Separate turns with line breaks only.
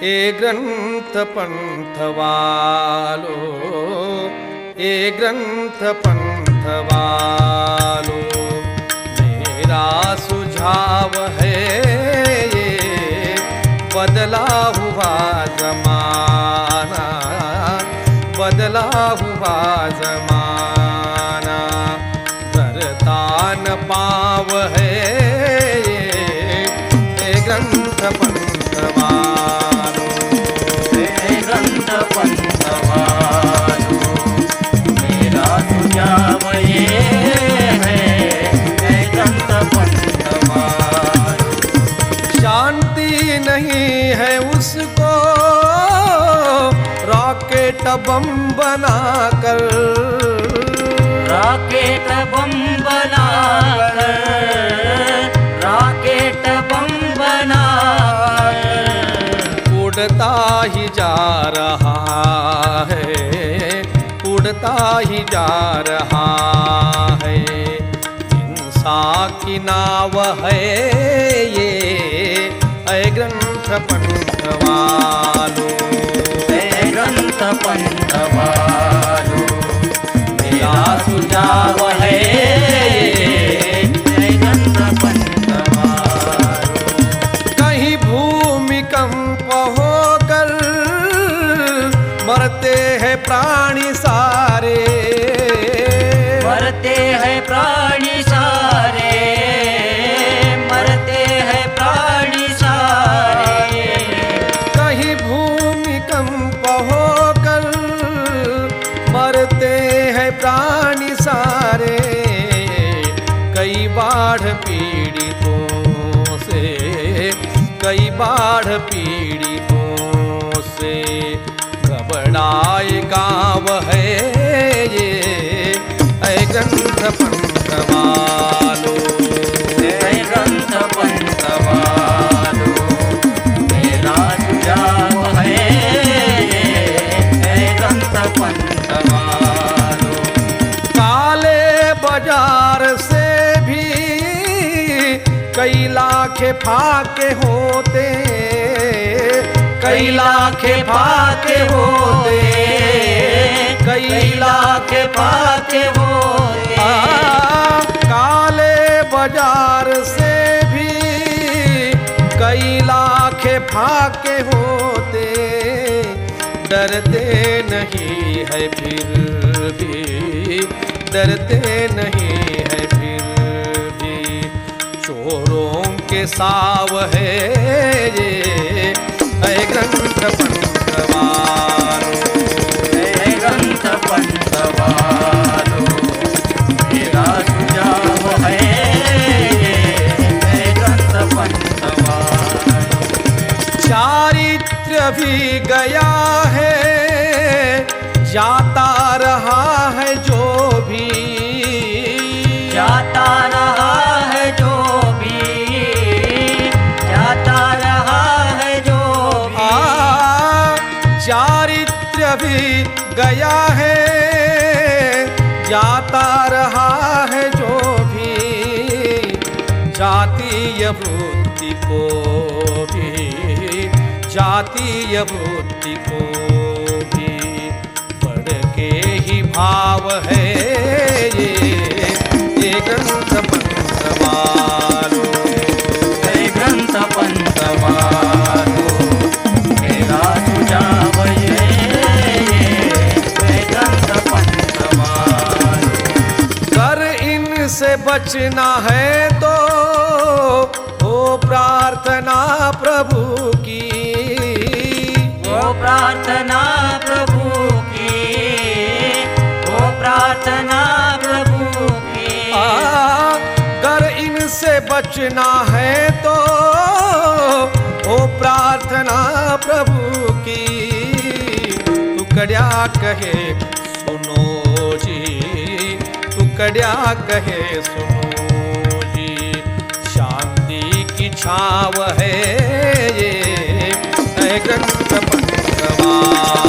ए ग्रंथ पंथ वालो ए ग्रंथ पंथ वालो मेरा सुझाव है ये, बदला हुआ जमाना, बदला हुआ जमाना धरता न पाव है ये ग्रंथ पंथ वालो
हे
नहीं है उसको रॉकेट बम
बम बनाकर राकेट बम बनाकर।
उड़ता ही जा नाव है ये ऐ ग्रंथ पंथ वालो
हे ग्रंथ पंथवालो
बाढ़ पीड़ितों से, कई बाढ़ पीड़ितों से घबराए गाँव है ये, ऐ ग्रंथ पंथ वालो
हे ग्रंथ पंथवालो।
काले बाज़ार से लाखे फाके होते कई लाखे फाके होते कई लाखे
फाके होते।
आ, काले बाज़ार से भी कई लाखे फाके होते डरते नहीं है फिर भी डरते नहीं है के साव है ये। ग्रंथ पंथवारो।
ग्रंथ है हे ग्रंथ
चारित्र भी गया है, जाता चारित्र भी गया है, जाता रहा है जो भी जातीय वृत्ति को भी जातीय वृत्ति को भी पढ़ के ही भाव है। इनसे बचना है तो हो प्रार्थना प्रभु की।
वो प्रार्थना प्रभु की वो प्रार्थना प्रभु की।
कर इनसे बचना है तो हो प्रार्थना प्रभु की। टुकड़िया कहे कड़िया कहे सुनो जी शांति की छाव है ये ग्रंथ भगवान